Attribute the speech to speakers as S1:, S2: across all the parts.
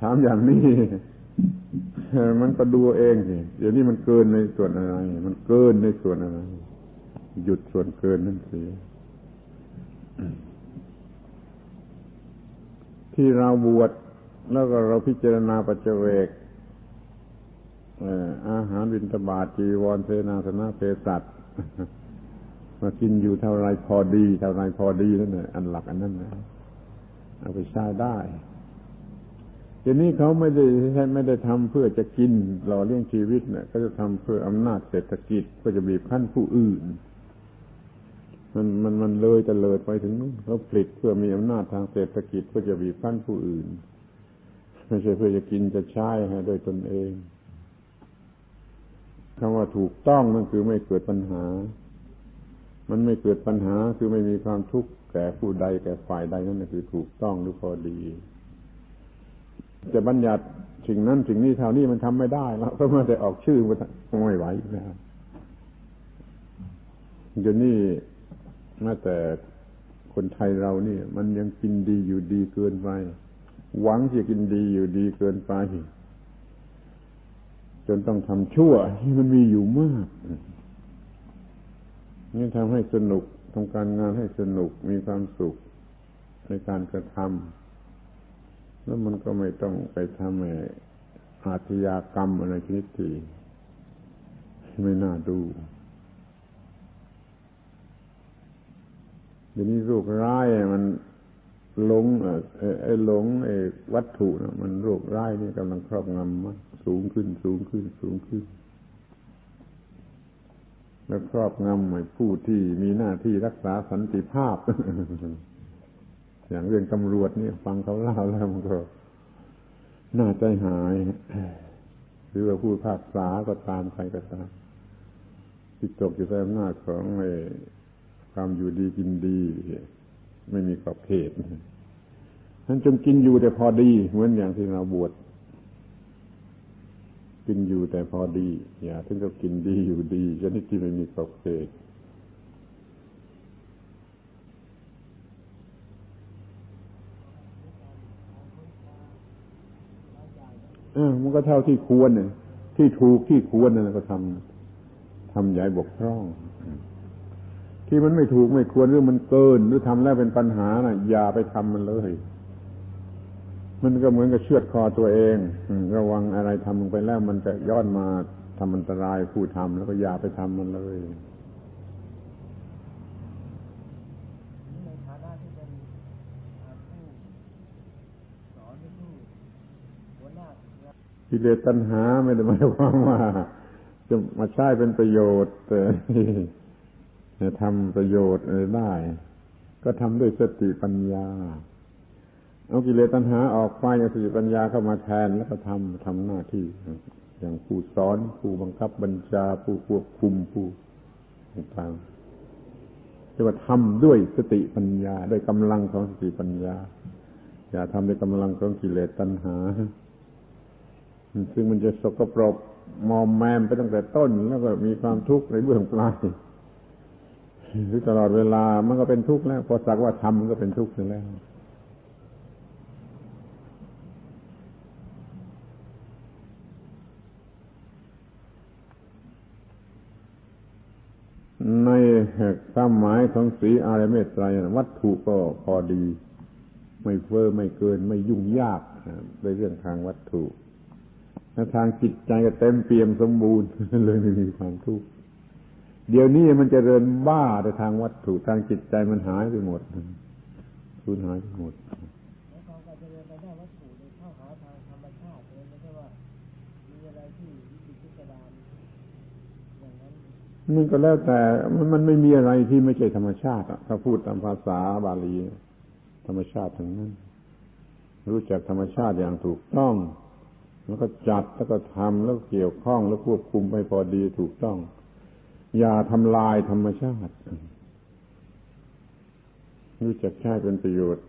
S1: ถามอย่างนี้ มันก็ดูเองสิเดี๋ยวนี้มันเกินในส่วนอะไร มันเกินในส่วนอะไร หยุดส่วนเกินนั่นสิที่เราบวชแล้วก็เราพิจารณาปัจเจเวกอาหารวินทบาทจีวรเสนาสนะเพศัต มากินอยู่เท่าไรพอดี เท่าไรพอดีนั่นแหละอันหลักอันนั้นนะเอาไปใช้ได้ทีนี้เขาไม่ได้ไม่ได้ทำเพื่อจะกินหล่อเลี้ยงชีวิตเนี่ยก็จะทำเพื่ออำนาจเศรษฐกิจเพื่อจะบีบคั้นผู้อื่น มันมันมันเลยจะเลิดไปถึงเขาผลิตเพื่อมีอำนาจทางเศรษฐกิจเพื่อจะบีบคั้นผู้อื่น ไม่ใช่เพื่อจะกินจะใช้ให้โดยตนเองคำว่าถูกต้องนั่นคือไม่เกิดปัญหา มันไม่เกิดปัญหาคือไม่มีความทุกข์แก่ผู้ใดแก่ฝ่ายใดนั่นคือถูกต้องหรือพอดี จะบัญญัติสิ่งนั้นสิ่งนี้เท่านี้มันทำไม่ได้แล้วเพราะมันจะออกชื่อมันไม่ไหวแล้วเดี๋ยวนี้แม้แต่คนไทยเราเนี่ย มันยังกินดีอยู่ดีเกินไป หวังที่จะกินดีอยู่ดีเกินไป จนต้องทำชั่วที่มันมีอยู่มาก นี่ทำให้สนุกทำการงานให้สนุกมีความสุขในการกระทำแล้วมันก็ไม่ต้องไปทำอาชญากรรมอะไรชนิดที่ไม่น่าดูเดี๋ยวนี้โรคร้ายมันหลงไอ้หลงไอ้วัตถุนะมันโรคร้ายนี่กำลังครอบงำมากสูงขึ้นสูงขึ้นสูงขึ้น แล้วครอบงำไอ้ผู้ที่มีหน้าที่รักษาสันติภาพ อย่างเรื่องตำรวจนี่ฟังเขาเล่าแล้วมันก็น่าใจหาย หรือว่าผู้ภาคษาก็ตามใครก็ตามที่ตกอยู่ใต้อำนาจของความอยู่ดีกินดี ไม่มีขอบเขตนั้นจงกินอยู่แต่พอดี เหมือนอย่างที่เราบวช กินอยู่แต่พอดี อย่าถึงกับกินดีอยู่ดีชนิดที่ไม่มีขอบเขตมันก็เท่าที่ควรเนี่ยที่ถูกที่ควรนั่นก็ทำทำใหญ่บกพร่อง ที่มันไม่ถูกไม่ควรหรือมันเกิน หรือทำแล้วเป็นปัญหาน่ะ อย่าไปทำมันเลย มันก็เหมือนกับเชือดคอตัวเองระวังอะไรทำลงไปแล้ว มันจะย้อนมาทำอันตรายผู้ทำแล้วก็อย่าไปทำมันเลยกิเลสตัณหาไม่ได้หมายความว่า จะมาใช้เป็นประโยชน์ทำประโยชน์ได้ ก็ทำด้วยสติปัญญา เอากิเลสตัณหาออกไปเอาสติปัญญาเข้ามาแทนแล้วก็ทำทำหน้าที่ อย่างผู้สอนผู้บังคับบัญชา ผู้ควบคุมผู้ต่างๆจะว่าทำด้วยสติปัญญา ด้วยกำลังของสติปัญญา อย่าทำด้วยกำลังของกิเลสตัณหา ซึ่งมันจะสกปรกมอมแมมไปตั้งแต่ต้น แล้วก็มีความทุกข์ในเบื้องปลายหรือตลอดเวลามันก็เป็นทุกข์แล้ว พอสักว่าทำมันก็เป็นทุกข์แล้ว ในความหมายของสีอารเมตไตรวัตถุก็พอดี ไม่เฟ้อไม่เกินไม่ยุ่งยากในเรื่องทางวัตถุแล้วทางจิตใจก็เต็มเปี่ยมสมบูรณ์เลยไม่มีความทุกข์เดี๋ยวนี้มันจะเริญบ้าแต่ทางวัตถุทางจิตใจมันหายไปหมดสูญหายไปหมด นก็แล้วแต่มันมันไม่มีอะไรที่ไม่ใช่ธรรมชาติถ้าพูดตามภาษาบาลีธรรมชาติทั้งนั้น รู้จักธรรมชาติอย่างถูกต้อง แล้วก็จัดแล้วก็ทำแล้วเกี่ยวข้องแล้วควบคุมไปพอดีถูกต้อง อย่าทำลายธรรมชาติ รู้จักใช้เป็นประโยชน์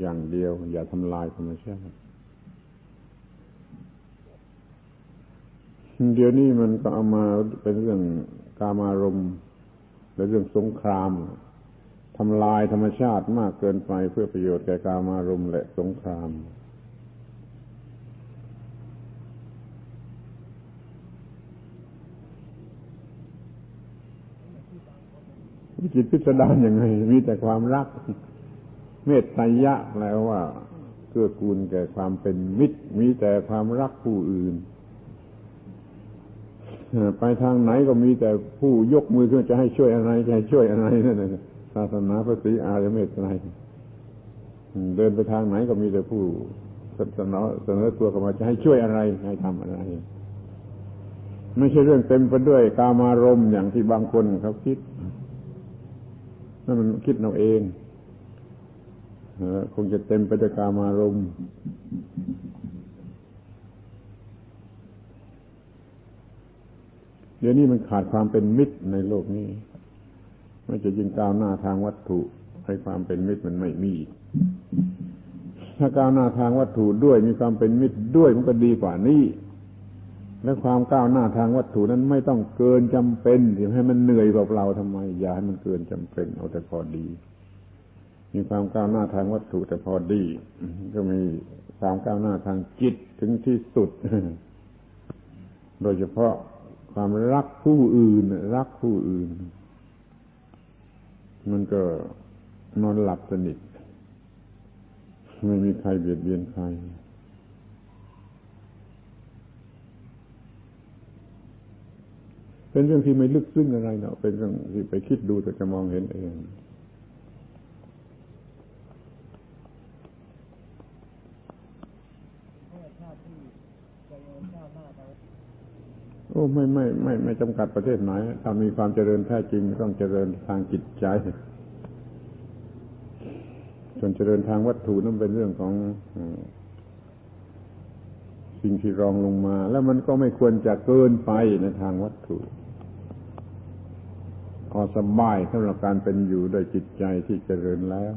S1: อย่างเดียว อย่าทำลายธรรมชาติ เดี๋ยวนี้มันก็เอามาเป็นเรื่องกามารมและเรื่องสงครามทำลายธรรมชาติมากเกินไปเพื่อประโยชน์แก่กามารมณ์และสงคราม วิจิตพิสดารยังไง มีแต่ความรัก เมตตายะแปลว่าเกื้อกูลแก่ความเป็นมิตร มีแต่ความรักผู้อื่น ไปทางไหนก็มีแต่ผู้ยกมือขึ้นจะให้ช่วยอะไรจะให้ช่วยอะไรนั่นนะศาสนาพระศรีอารยเมตไตรเดินไปทางไหนก็มีแต่ผู้เสนอเสนอตัวเข้ามาจะให้ช่วยอะไรให้ทำอะไร ไม่ใช่เรื่องเต็มไปด้วยกามารมณ์อย่างที่บางคนเขาคิดนั่นมันคิดเอาเองคงจะเต็มไปด้วยกามารมณ์ ดี๋ยวนี้มันขาดความเป็นมิตรในโลกนี้ ไม่จะยิ่งก้าวหน้าทางวัตถุให้ความเป็นมิตรมันไม่มี ถ้าก้าวหน้าทางวัตถุด้วยมีความเป็นมิตรด้วยมันก็ดีกว่านี้และความก้าวหน้าทางวัตถุนั้นไม่ต้องเกินจำเป็นที่ให้มันเหนื่อยกับเราทำไม อย่าให้มันเกินจำเป็นเอาแต่พอดี มีความก้าวหน้าทางวัตถุแต่พอดี ก็มีความก้าวหน้าทางจิตถึงที่สุด โดยเฉพาะ ความรักผู้อื่น รักผู้อื่น มันก็นอนหลับสนิทไม่มีใครเบียดเบียนใคร เป็นเรื่องที่ไม่ลึกซึ้งอะไรเนาะเป็นเรื่องที่ไปคิดดูแต่จะมองเห็นเอง ไม่ไม่ไม่ไม่จำกัดประเทศไหน ถ้ามีความเจริญแท้จริงต้องเจริญทางจิตใจ ส่วนเจริญทางวัตถุนั้นเป็นเรื่องของสิ่งที่รองลงมา แล้วมันก็ไม่ควรจะเกินไปในทางวัตถุ พอสบายสำหรับการเป็นอยู่โดยจิตใจที่เจริญแล้ว